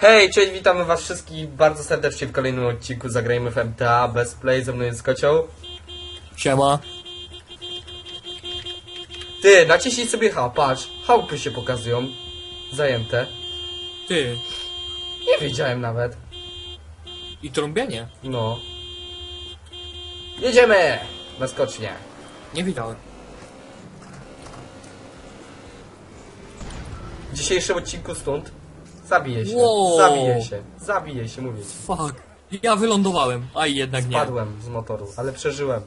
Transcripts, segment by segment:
Hej, cześć, witamy was wszystkich bardzo serdecznie w kolejnym odcinku Zagrajmy w MTA Bez Play, ze mną jest Kocioł. Siema. Ty, naciśnij sobie H, patrz, chałupy się pokazują. Zajęte. Ty. Nie wiedziałem nawet. I trąbienie. No. Jedziemy! Na skocznie. Nie widziałem. W dzisiejszym odcinku stąd zabiję się, Wow. zabiję się, zabiję się, mówię ci. Fuck. Ja wylądowałem, a jednak nie. Padłem z motoru, ale przeżyłem.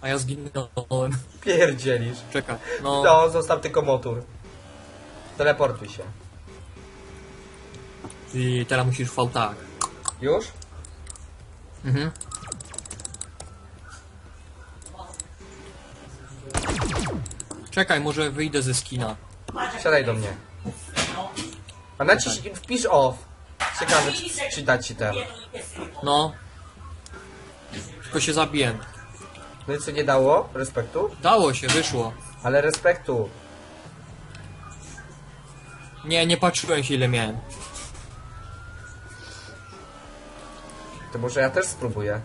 A ja zginąłem. Pierdzielisz. Czekaj. No. No, zostaw tylko motor. Teleportuj się. I teraz musisz v tak. Już? Mhm. Czekaj, może wyjdę ze skina. Siadaj do mnie. A naciśnij, wpisz off. Ciekawe, czy, czy dać ci ten. No. Tylko się zabiłem. No i co nie dało? Respektu? Dało się, wyszło. Ale respektu. Nie, nie patrzyłem się ile miałem. To może ja też spróbuję.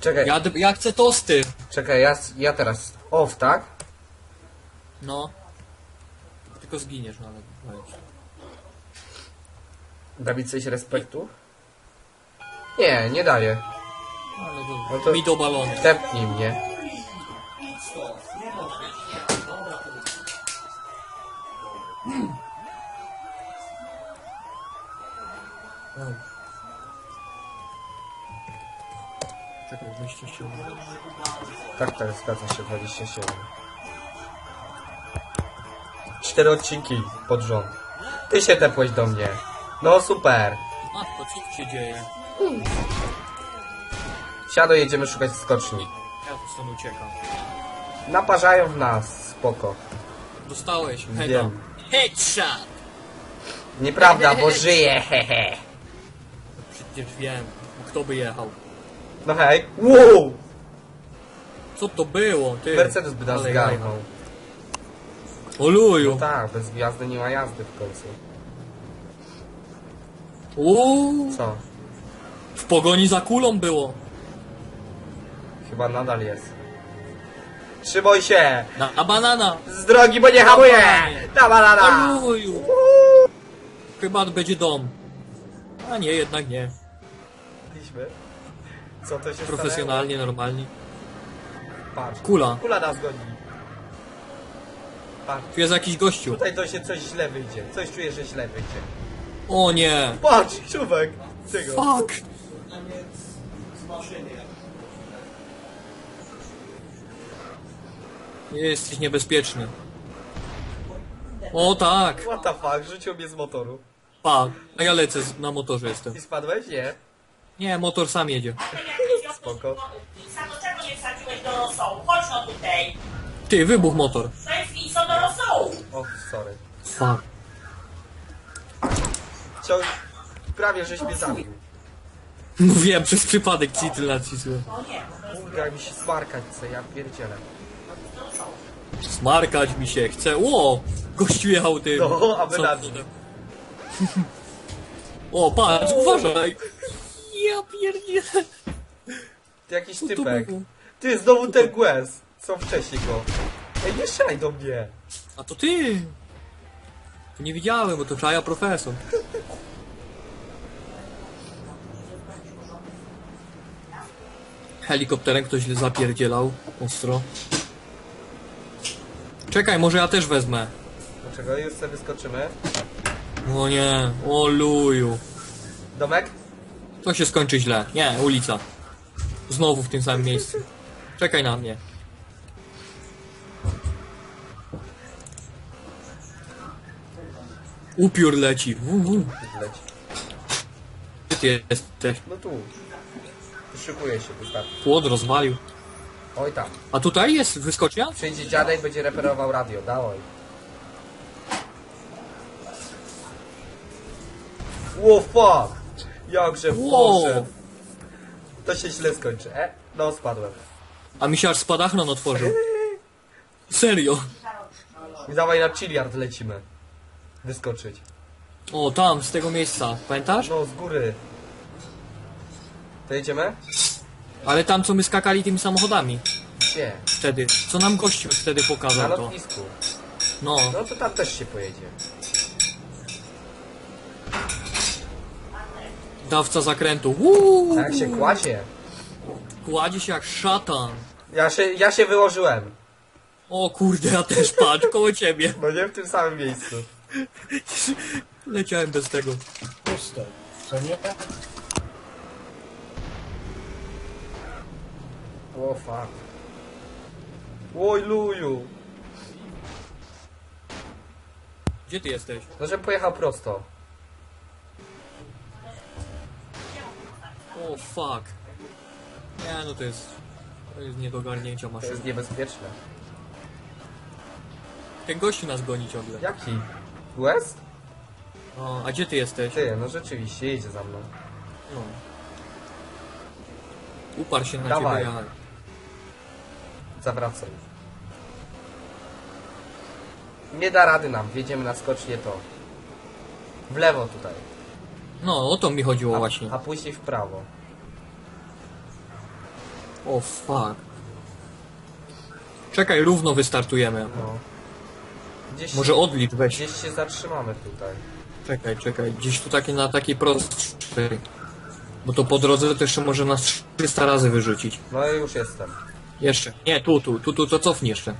Czekaj, Ja, ja chcę tosty. czekaj, ja, ja teraz off, tak? No. Tylko zginiesz, no ale... Dawid coś respektu? Nie, nie daje. Ale No dobra. to- Mi do balonu. Tepnij mnie. 27. Tak, tak, zgadza się, 27. Cztery odcinki pod rząd. Ty się tepłeś do mnie. No super. Matko, co tu się dzieje? Siado, jedziemy szukać skoczni. Ja tu stąd uciekam. Naparzają w nas, spoko. Dostałeś, mega. Wiem. Headshot! Nieprawda, bo żyję, hehe. Przecież wiem, kto by jechał. No hej. Wow! Co to było, ty? Mercedes by nas Ale zgarnął. Oluju! No tak, bez gwiazdy nie ma jazdy w końcu. Uuu, Co? w pogoni za kulą było. Chyba nadal jest. Trzymaj się! Na, na banana! Z drogi, bo nie hamuję! Na banana! Oluju! Chyba będzie dom. A nie, jednak nie. Byliśmy. Co to się Profesjonalnie, normalnie. stanęło? Patrz. Kula. Kula nas goni. Patrz. Tu jest jakiś gościu. Tutaj to się coś źle wyjdzie. Coś czuję, że źle wyjdzie. O nie! Patrz, czubek! Czego? Fuck! Jesteś niebezpieczny. O tak! What the fuck, rzucił mnie z motoru. Pa, a ja lecę z- na motorze jestem. I spadłeś? Nie. Nie, motor sam jedzie. Spoko. Samo czego nie wsadziłeś do rosołu? Chodź no tutaj. Ty, wybuch motor. To jest miso do rosołu. O, sorry. Fuck. Ciąg... Prawie żeś mnie zabił. Mówiłem, przez przypadek citl nacisłem. O nie, mi się smarkać chce, ja pierdzielę. Smarkać mi się chce. Ło! Gościu jechał tym. No, aby Co- na. O, patrz, uważaj! Ja pierdzielę. Ty jakiś Co to typek. było? Ty, znowu ten głez. Co wcześniej go. Ej, nie strzelaj do mnie. A to ty! To nie widziałem, bo to czaja profesor. Helikopterem ktoś zapierdzielał. Ostro. Czekaj, może ja też wezmę. Dlaczego? Już sobie wyskoczymy. O nie, o luju. Domek? To się skończy źle. Nie, ulica. Znowu w tym samym miejscu. Czekaj na mnie. Upiór leci. Wu. Leci. Gdzie ty jesteś? No tu. Szykuję się, wystarczy. Płot rozwalił. Oj tam. A tutaj jest wyskocznia? Przyjdzie dziadek, będzie reperował radio. Dawaj. Fuck! Jakże Wow. poszedł. To się źle skończy. E? No, spadłem. A mi się aż spadachron otworzył. Serio. I dawaj na chiliard lecimy. Wyskoczyć. O, tam, z tego miejsca. Pamiętasz? No, z góry. To jedziemy? Ale tam, co my skakali tymi samochodami. Gdzie? Wtedy. Co nam gościu wtedy Na pokazał to. lotnisku. No. No to tam też się pojedzie. Dawca zakrętu. Uuu, A jak się kładzie? Kładzie się jak szatan. Ja się, ja się wyłożyłem. O kurde, ja też patrz, koło ciebie. No nie w tym samym miejscu. Leciałem bez tego. Pusto. Co nie? O fuck. Oj luju. Gdzie ty jesteś? No że pojechał prosto. Fuck. Nie, no to jest... To jest nie do ogarnięcia To maszyny. jest niebezpieczne. Ten gościu nas goni ciągle. Jaki? West? O, a gdzie ty jesteś? Ty, no rzeczywiście, jedzie za mną. No. Uparł się na Dawaj. ciebie, ja... Zawracaj. Nie da rady nam, wjedziemy na skocznie to. W lewo tutaj. No, o to mi chodziło właśnie. A później w prawo. O fuck. Czekaj, równo wystartujemy. No. Gdzieś, Może odlicz, weź. gdzieś się zatrzymamy tutaj. Czekaj, czekaj. Gdzieś tu takie na takiej prostej. Bo to po drodze to jeszcze może nas 300 razy wyrzucić. No i już jestem. Jeszcze. Nie, tu, tu, tu, tu, to cofnij jeszcze.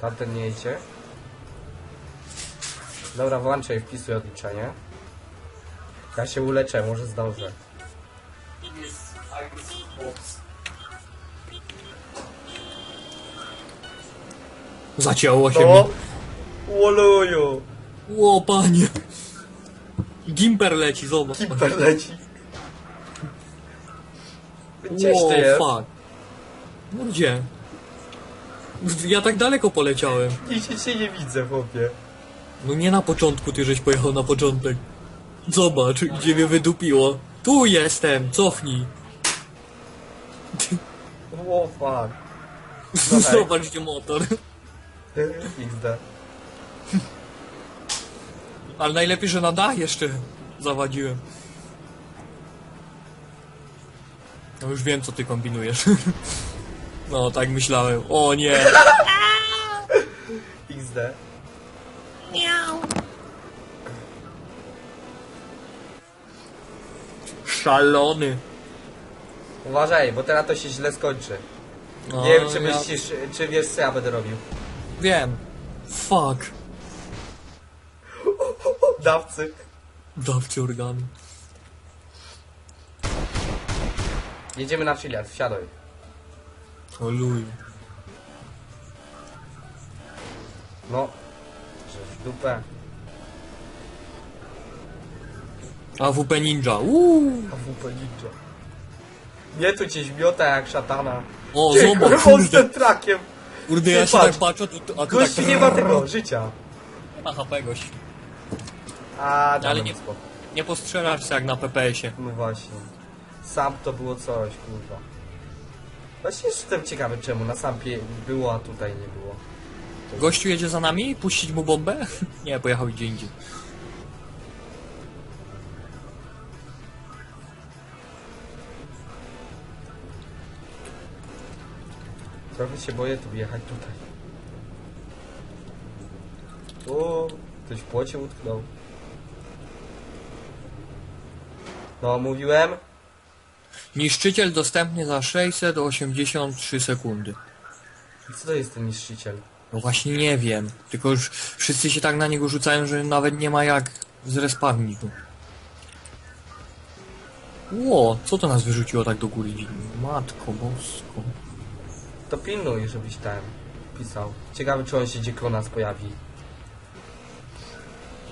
Tamten nie jedzie. Dobra, włączaj, wpisuj odliczenie. Ja się uleczę, może zdążę. Zacięło się No! mi. Łoluju! O, panie. Gimper leci, zobacz. Kimper leci. Gdzieś o, ty jest? fuck. No gdzie? Ja tak daleko poleciałem. Nigdzie cię nie widzę, chłopie. No nie na początku, ty żeś pojechał na początek. Zobacz, gdzie mnie wydupiło. Tu jestem, cofnij. O fuck. No hej. Zobacz, gdzie motor. XD. Ale najlepiej, że na dach jeszcze zawadziłem. No już wiem, co ty kombinujesz. No, tak myślałem. O nie. XD. Szalony. Uważaj, bo teraz to się źle skończy. No, nie wiem, czy ja myślisz, czy wiesz, co ja będę robił. Wiem. Fuck. Dawcy. Dawcy organu. Jedziemy na chiliad, wsiadaj. O luj. No. Że w dupę. AWP Ninja. Uuu. A ninja. Nie tu cię zmiota jak szatana. O, Ty, zobacz, kurwa, z kurde. tym trakiem. Kurde, ja Ty się tak patrz. patrzę, a tu, a tu Gościu tak... nie ma tego życia. Na HP gość. A, Ale nie- spokój. Nie postrzelasz się jak na PPS-ie. No właśnie. Sam to było coś, kurwa. Właśnie jestem ciekawy czemu na sampie było, a tutaj nie było. Gościu jedzie za nami? Puścić mu bombę? Nie, pojechał gdzie indziej. Trochę się boję tu wjechać tutaj. O, ktoś w płocie utknął. No, mówiłem? Niszczyciel dostępny za 683 sekundy. Co to jest ten niszczyciel? No właśnie nie wiem. Tylko już wszyscy się tak na niego rzucają, że nawet nie ma jak zrespawnić go. Ło, co to nas wyrzuciło tak do góry? Matko bosko. To pilnuj, żebyś tam pisał. Ciekawy, czy on się gdzie koło nas pojawi.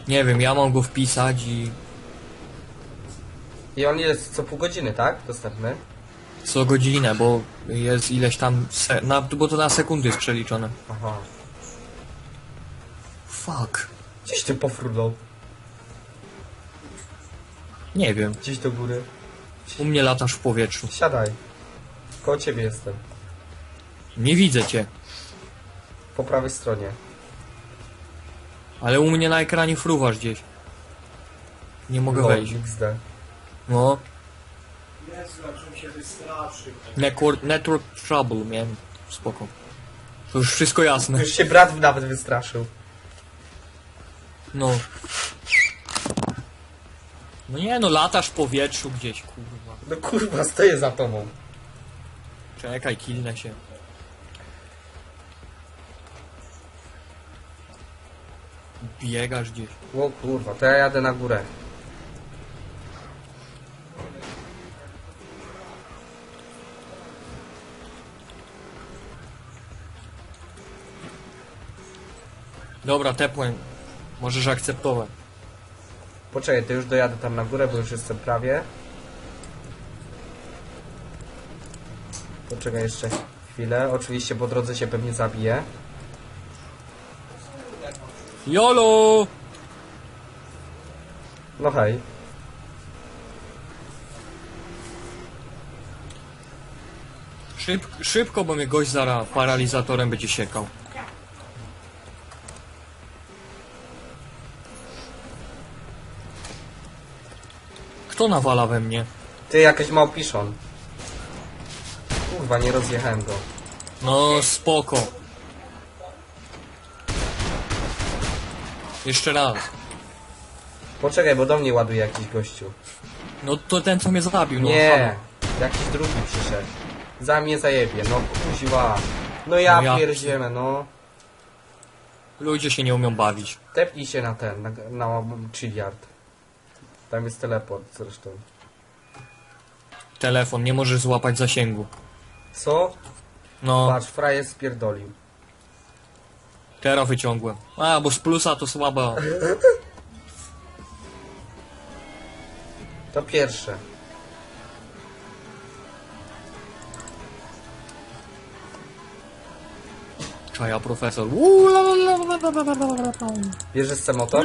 Nie wiem, ja mam go wpisać i I on jest co pół godziny, tak? Dostępny? co godzinę, bo jest ileś tam, se na, bo to na sekundy jest przeliczone. Aha. Fuck. Gdzieś ty pofrunął. Nie wiem, Gdzieś do góry. u mnie latasz w powietrzu. Siadaj. Koło ciebie jestem. Nie widzę cię. Po prawej stronie. Ale u mnie na ekranie fruwasz gdzieś. Nie mogę No, wejść. XD. No. Network, network trouble miałem. Spoko. To już wszystko jasne. Już się brat nawet wystraszył. No. No nie no, latasz w powietrzu gdzieś, kurwa. No kurwa, stoję za tobą. Czekaj, kilnę się. Biegasz gdzieś. O kurwa, to ja jadę na górę. Dobra, tepłem. Możesz akceptować. Poczekaj, to już dojadę tam na górę, bo już jestem prawie. Poczekaj jeszcze chwilę. Oczywiście po drodze się pewnie zabiję. YOLO! No hej. Szyb, szybko, bo mnie gość zara paralizatorem będzie siekał. Kto nawala we mnie? Ty, jakaś małpiszon. Kurwa, nie rozjechałem go. No spoko. Jeszcze raz. Poczekaj, bo do mnie ładuje jakiś gościu. No to ten co mnie zabił, no Nie, halo. jakiś drugi przyszedł. Za mnie zajebie, no kuźwa. No ja, No ja- pierdzielę, no. Ludzie się nie umią bawić. Tepnij się na ten, na, na Chilliard. Tam jest teleport zresztą. Telefon, nie możesz złapać zasięgu. Co? No, Patrz, frajer spierdolił. Teraz wyciągłem. A, bo z plusa to słaba. To pierwsze. Czaja profesor. Uuu, la, la, la, la, la, la, la, la, la. Bierzesz se motor?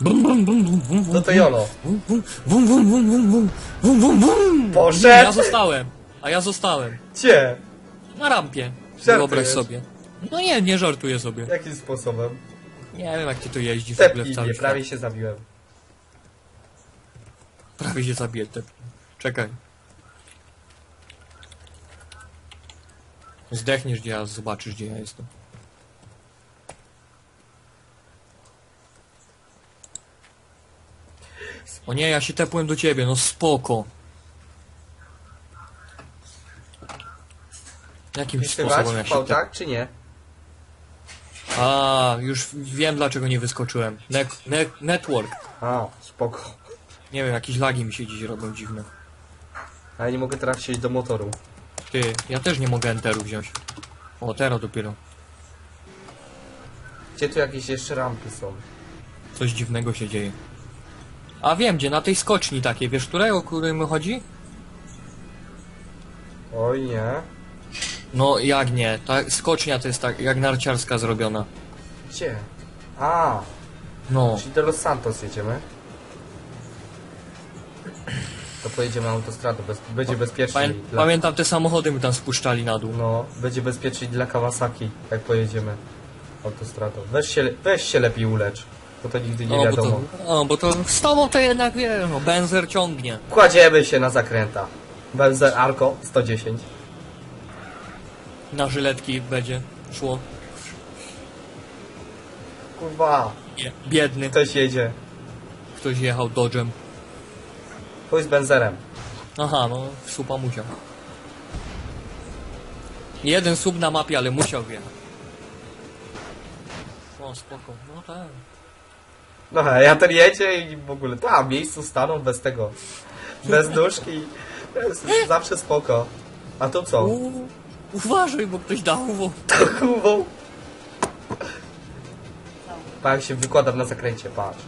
Bum, bum, bum, bum, bum, No to jolo. bum, bum, bum, bum, bum, bum, bum, bum, bum, bum. Poszedł! Ja zostałem. A ja zostałem. Gdzie? Na rampie. Żartujesz? Wyobraź sobie. No nie, nie żartuję sobie. Jakim sposobem? Nie wiem jak ty tu jeździsz w ogóle w Tepnij mnie, prawie się zabiłem. Prawie się zabiję. Czekaj. Zdechniesz gdzie ja zobaczysz gdzie ja jestem. O nie, ja się tepłem do ciebie, no spoko. Jakim sposobem ja się tepłem? tak czy nie? A, już wiem dlaczego nie wyskoczyłem. Ne ne network. A, spoko. Nie wiem, jakieś lagi mi się dziś robią dziwne. A ja nie mogę teraz wsiąść do motoru. Ty, ja też nie mogę enteru wziąć. O, teraz dopiero. Gdzie tu jakieś jeszcze rampy są? Coś dziwnego się dzieje. A wiem, gdzie, na tej skoczni takiej, wiesz, której, o którym chodzi? Oj nie. No, jak nie, ta skocznia to jest tak, jak narciarska zrobiona. Gdzie? A, No, czyli do Los Santos jedziemy. To pojedziemy autostradą, bez, będzie bezpieczniej. Pamię dla, pamiętam te samochody mi tam spuszczali na dół. no, będzie bezpieczniej dla Kawasaki, jak pojedziemy autostradą. Weź się, weź się lepiej ulecz, bo to nigdy nie O, bo wiadomo. to, o, bo to z tobą to jednak wiem, no, benzer ciągnie. Kładziemy się na zakręta. Benzer Arco 110. Na żyletki będzie szło. Kurwa, Nie, biedny, ktoś jedzie. ktoś jechał dodżem. Pójdź z benzerem. Aha, no, supa musiał. Jeden sub na mapie, ale musiał wjechać. O, spoko, no tak. No a ja ten jedzie i w ogóle tam w miejscu staną bez tego. Bez nóżki. To jest zawsze spoko. A tu co? Uuu, uważaj, bo ktoś dał, bo... Kurwą. Tak się wykładam na zakręcie, patrz.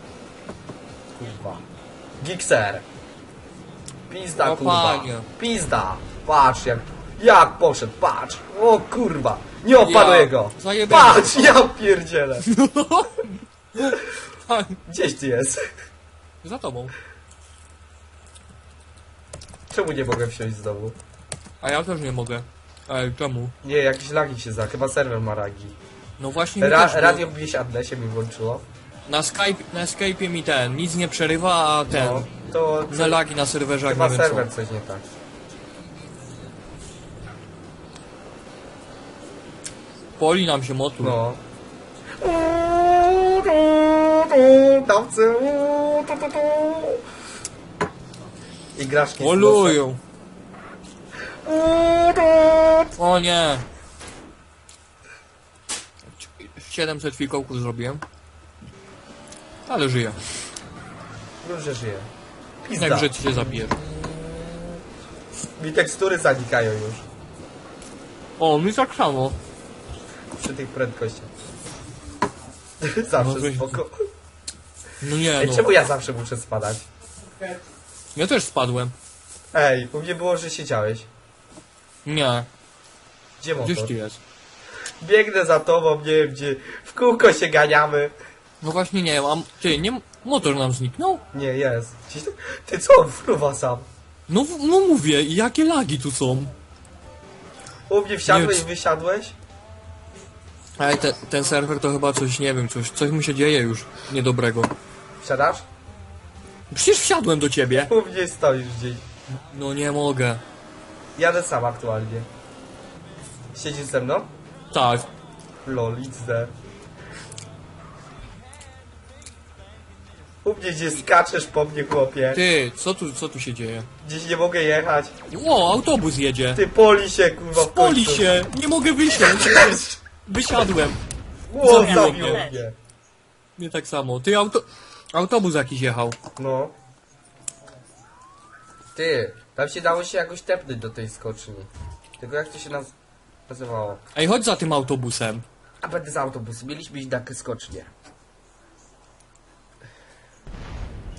Kurwa. Gixer. Pizda, No kurwa. panie. Pizda. Patrz jak, jak poszedł, patrz. O kurwa. Nie opanuję Ja go. zajebałem. Patrz, ja pierdzielę. Gdzieś ty jest. Za tobą. Czemu nie mogę wsiąść znowu? A ja też nie mogę. Ej, czemu? Nie, jakieś lagi się za, chyba serwer ma lagi. No właśnie mi Ra też, bo radio gdzieś Adnesie mi włączyło. na Skype, na Skype'ie mi ten, nic nie przerywa, a ten, No, to na lagi na serwerze, jak chyba nie wiem serwer co. coś nie tak. Poli nam się motu. No. Dawcy. I grasz kiss Olują. O nie. 700 fikołków zrobiłem. Ale żyję. Dobrze żyje. Pizda. Ci się zabijesz. Mi tekstury zanikają już. O, mi tak samo. Przy tych prędkościach. zawsze No spoko. No nie Ej, no. czemu ja zawsze muszę spadać? Ja też spadłem. Ej, u mnie było, że siedziałeś. Nie. Gdzie motor? Gdzieś ty jest. Biegnę za tobą, nie wiem gdzie. W kółko się ganiamy. No właśnie nie mam. Ty, nie... Motor nam zniknął? Nie, jest. Gdzieś tam... Ty co on fruwa sam? No, no mówię, jakie lagi tu są. U mnie wsiadłeś, Nie, czy- wysiadłeś? Ej, te, ten serwer to chyba coś, nie wiem, coś, coś mu się dzieje już niedobrego. Wsiadasz? Przecież wsiadłem do ciebie. U mnie stoisz gdzieś. No nie mogę. Jadę sam aktualnie. Siedzisz ze mną? Tak. Lol, XD. U mnie gdzie skaczesz po mnie, chłopie. Ty, co tu, co tu się dzieje? Gdzieś nie mogę jechać. O, autobus jedzie. Ty poli się, kurwa, w Poli końcu. się, nie mogę wysiąść. Wysiadłem. Ło, Zabiło zabiło mnie. mnie. Nie tak samo. Ty, auto... Autobus jakiś jechał. No. Ty, tam się dało się jakoś tepnąć do tej skoczni. Tylko jak to się naz nazywało? Ej, chodź za tym autobusem. A będę z autobusu. Mieliśmy iść na skocznię.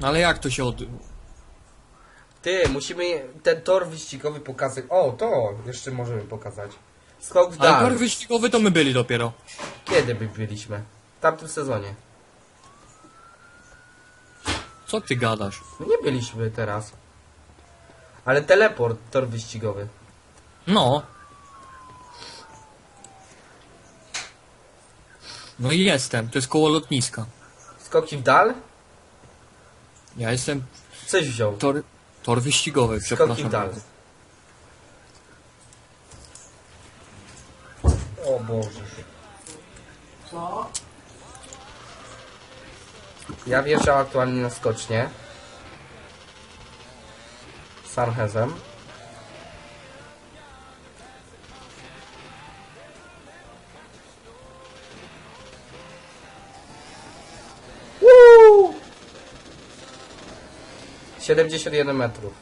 Ale jak to się od... Ty, musimy ten tor wyścigowy pokazać. O, to jeszcze możemy pokazać. Skok w Ale dal. tor wyścigowy to my byli dopiero. Kiedy by byliśmy? W tamtym sezonie. Co ty gadasz? No nie byliśmy teraz. Ale teleport, tor wyścigowy. No. No i jestem, to jest koło lotniska. Skoki w dal? Ja jestem Coś wziął. tor, tor wyścigowy, Skoki przepraszam w dal. O Boże. Co? Ja wjeżdżam aktualnie na skocznię. Sanhezem. Woo! 71 metrów.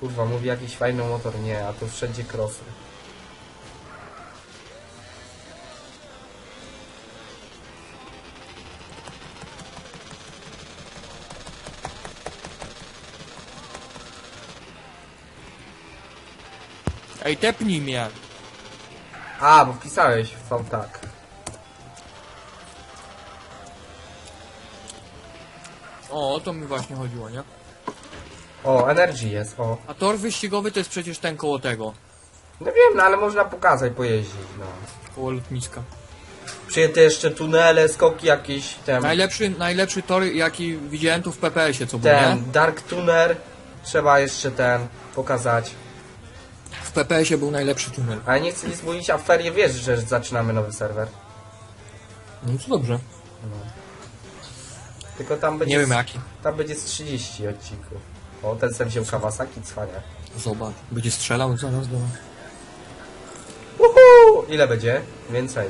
Kurwa, mówi jakiś fajny motor. Nie, a to wszędzie krosy. Ej, tepnij mnie. A, bo wpisałeś w tak. O, o to mi właśnie chodziło, nie? O, Energy jest, o. A tor wyścigowy to jest przecież ten koło tego. No wiem, no ale można pokazać, pojeździć, no. Koło lotniska. Przyjęte jeszcze tunele, skoki jakieś, ten, Najlepszy, najlepszy tor jaki widziałem tu w PPS-ie, co był, nie? ten, Dark Tuner. Trzeba jeszcze ten pokazać. W PPS-ie był najlepszy tunel. Ale nie chcę nic mówić, a w ferie wiesz, że zaczynamy nowy serwer. No to dobrze. Tylko tam będzie, Nie wiem z- jaki. tam będzie z 30 odcinków. O, ten sam wziął Kawasaki, cwania. Zobacz. Będzie strzelał zaraz do. Uhu! Ile będzie? Więcej.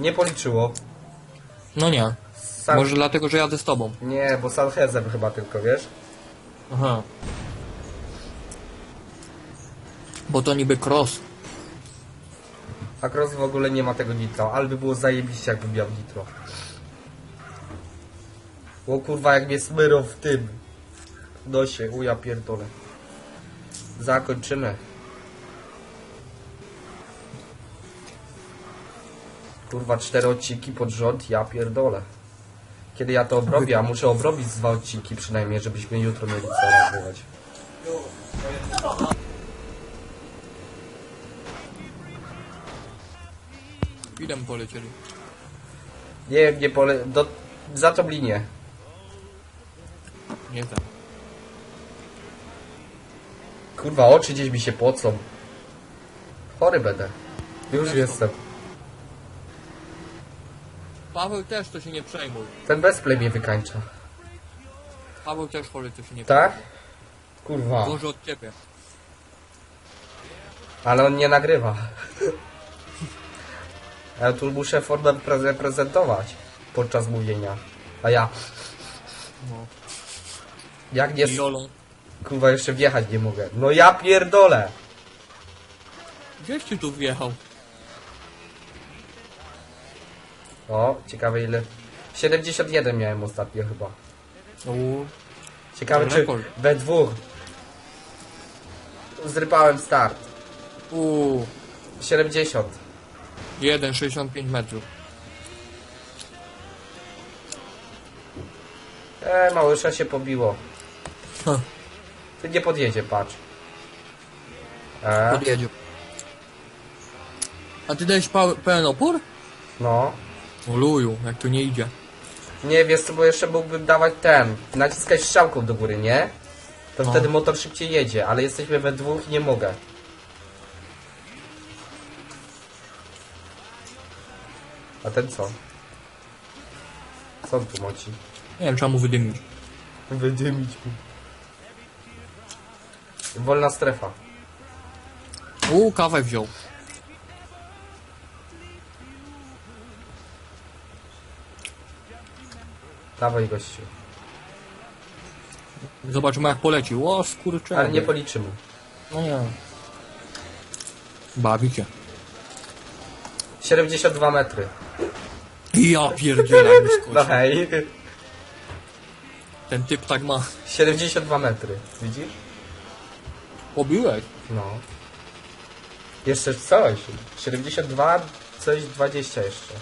Nie policzyło. No nie. San... Może dlatego, że jadę z tobą. Nie, bo Sanhezem chyba tylko, wiesz? Aha. Bo to niby cross. A Cross w ogóle nie ma tego nitro, ale by było zajebiście jakby miał nitro. O kurwa jak mnie smyrą w tym. Nosie, uja pierdolę. Zakończymy. Kurwa cztery odcinki pod rząd, ja pierdolę. Kiedy ja to obrobię, a muszę obrobić dwa odcinki przynajmniej, żebyśmy jutro mieli co nagrywać. Idem polecieli. Nie, nie pole... Do... Za tą linię. Nie tam. Kurwa, oczy gdzieś mi się płocą. Chory będę. Już jestem. Paweł też to się nie przejmuj. Ten bezplay mnie wykańcza. Paweł też chory to się nie Tak? przejmuj. Kurwa. Gorzej od ciebie. Ale on nie nagrywa. Ja tu muszę formę pre- prezentować podczas mówienia. A ja, No. jak nie... Jolo. Kurwa, jeszcze wjechać nie mogę. No ja pierdolę! Gdzieś ty tu wjechał? O, ciekawe ile... 71 miałem ostatnio chyba. Uuu. Ciekawe czy Rekord. we dwóch zrypałem start. Uuu. 70. 1,65 metrów. E, małysza się pobiło. Ha. Ty nie podjedzie, patrz. E, Podjedzie. A ty pa- pełen opór? no. Oluju, jak to nie idzie. Nie, wiesz co, bo jeszcze mógłbym dawać ten, naciskać strzałką do góry, nie? To No. wtedy motor szybciej jedzie, ale jesteśmy we dwóch i nie mogę. A ten co? Co on tu moci? Nie wiem, trzeba mu wydymić. Wydymić mu. Wolna strefa. Uuu, kawę wziął. Dawaj gościu. Zobaczymy jak polecił. O, skurczę. Ale nie policzymy. No nie. Bawi cię. 72 metry. Ja pierdzielę, jak No hej. Ten typ tak ma. 72 metry. Widzisz? Pobiłeś. No. Jeszcze coś. 72, coś 20 jeszcze.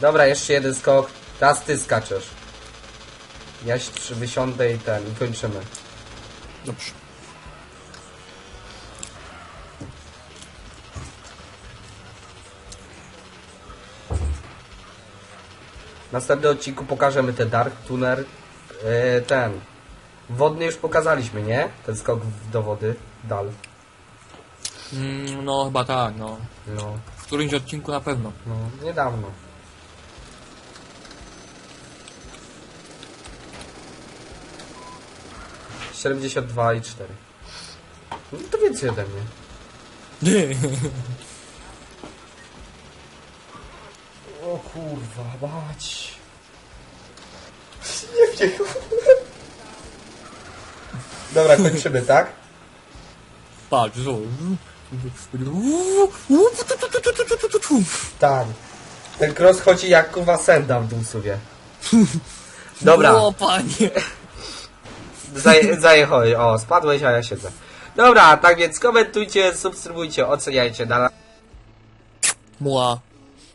Dobra, jeszcze jeden skok. Teraz ty skaczesz. Ja się wysiądę i ten, kończymy. Dobrze. W następnym odcinku pokażemy ten Dark Tuner. Yy, ten. Wodny już pokazaliśmy, nie? Ten skok w- do wody. Dal. Mm, no chyba tak, no. No, W którymś odcinku na pewno. no, niedawno. Siedemdziesiąt dwa i cztery. No to więcej ode mnie. kurwa, mać. Nie wiem. Dobra, kończymy, tak? Patrz, zo. Tak. Ten cross chodzi jak kurwa senda w dół sobie. Dobra, O panie. zaje. O, spadłeś, a ja siedzę. Dobra, tak więc komentujcie, subskrybujcie, oceniajcie. Na Mła.